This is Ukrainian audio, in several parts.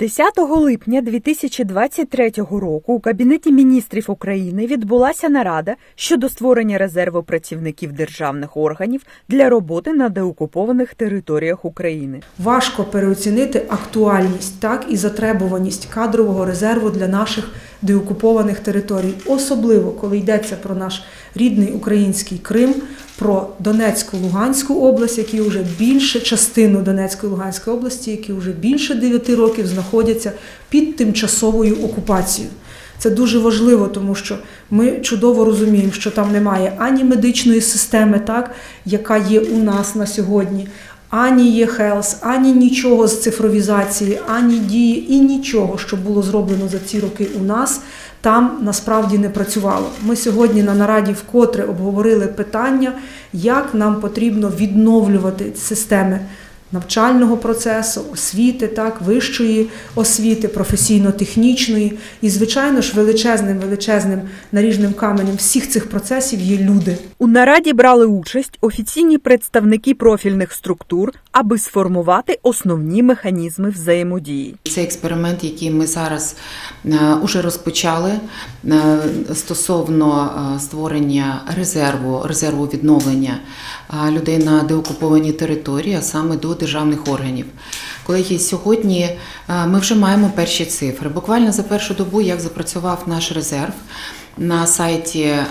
10 липня 2023 року у Кабінеті міністрів України відбулася нарада щодо створення резерву працівників державних органів для роботи на деокупованих територіях України. Важко переоцінити актуальність, так і затребуваність кадрового резерву для наших деокупованих територій, особливо коли йдеться про наш рідний український Крим, про Донецьку Луганську область, які вже більше частину Донецької Луганської області, які вже більше 9 років знаходяться під тимчасовою окупацією. Це дуже важливо, тому що ми чудово розуміємо, що там немає ані медичної системи, так, яка є у нас на сьогодні, ані є Хелс, ані нічого з цифровізації, ані дії і нічого, що було зроблено за ці роки у нас, там насправді не працювало. Ми сьогодні на нараді вкотре обговорили питання, як нам потрібно відновлювати системи навчального процесу, освіти, так, вищої освіти, професійно-технічної. І, звичайно ж, величезним, величезним наріжним каменем всіх цих процесів є люди. У нараді брали участь офіційні представники профільних структур, аби сформувати основні механізми взаємодії. Це експеримент, який ми зараз е, уже розпочали е, стосовно е, створення резерву, резерву відновлення людей на деокупованій території, а саме до державних органів. Колеги, сьогодні е, ми вже маємо перші цифри. Буквально за першу добу, як запрацював наш резерв. На сайті е,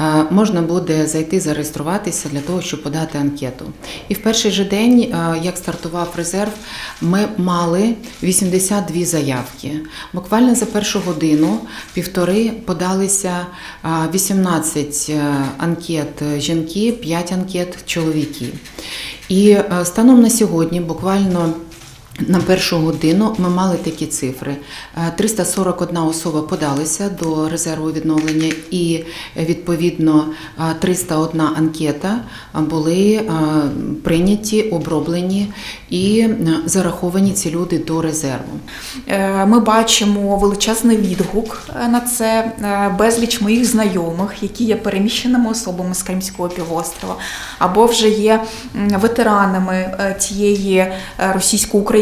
е, можна буде зайти зареєструватися для того, щоб подати анкету. І в перший же день, е, як стартував резерв, ми мали 82 заявки. Буквально за першу годину півтори подалися е, 18 е, анкет жінки, 5 анкет чоловіки. І станом на сьогодні, буквально на першу годину ми мали такі цифри: Е, 341 особа подалися до резерву відновлення, і е, відповідно е, 301 анкета е, були е, прийняті, оброблені і е, зараховані ці люди до резерву. Е, Ми бачимо величезний відгук е, на це, е, безліч моїх знайомих, які є переміщеними особами з Кримського півострова, або вже є ветеранами е, тієї е,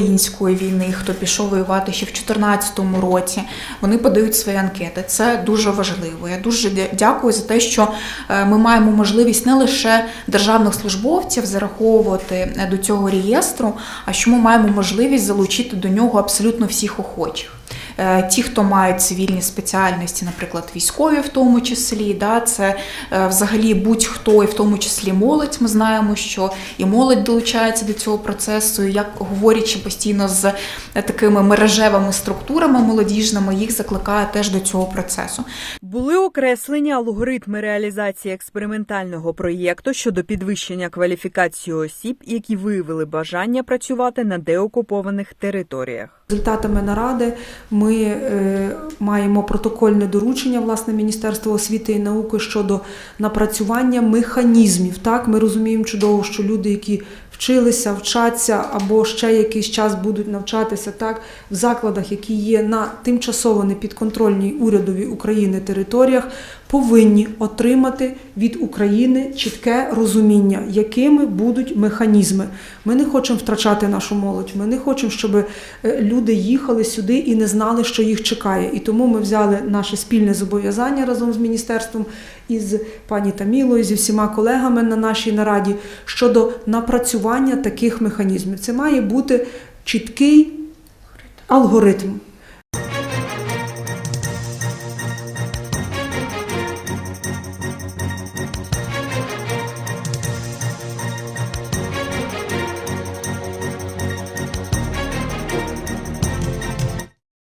російсько-української війни, хто пішов воювати ще в 2014 році. Вони подають свої анкети. Це дуже важливо. Я дуже дякую за те, що е, ми маємо можливість не лише державних службовців зараховувати е, до цього реєстру, а що ми маємо можливість залучити до нього абсолютно всіх охочих. Е, Ті, хто мають цивільні спеціальності, наприклад, військові, в тому числі, да, це е, взагалі будь-хто, і в тому числі молодь. Ми знаємо, що і молодь долучається до цього процесу. І як говорячи постійно з е, такими мережевими структурами молодіжними, їх закликає теж до цього процесу. Були окреслені алгоритми реалізації експериментального проєкту щодо підвищення кваліфікації осіб, які виявили бажання працювати на деокупованих територіях. Результатами наради ми е, маємо протокольне доручення власне Міністерства освіти і науки щодо напрацювання механізмів. Так, ми розуміємо чудово, що люди, які вчилися, вчаться або ще якийсь час будуть навчатися так в закладах, які є на тимчасово непідконтрольній урядові України територіях, повинні отримати від України чітке розуміння, якими будуть механізми. Ми не хочемо втрачати нашу молодь. Ми не хочемо, щоб е, люди їхали сюди і не знали, що їх чекає. І тому ми взяли наше спільне зобов'язання разом з міністерством із пані Тамілою, зі всіма колегами на нашій нараді щодо напрацювання таких механізмів. Це має бути чіткий алгоритм.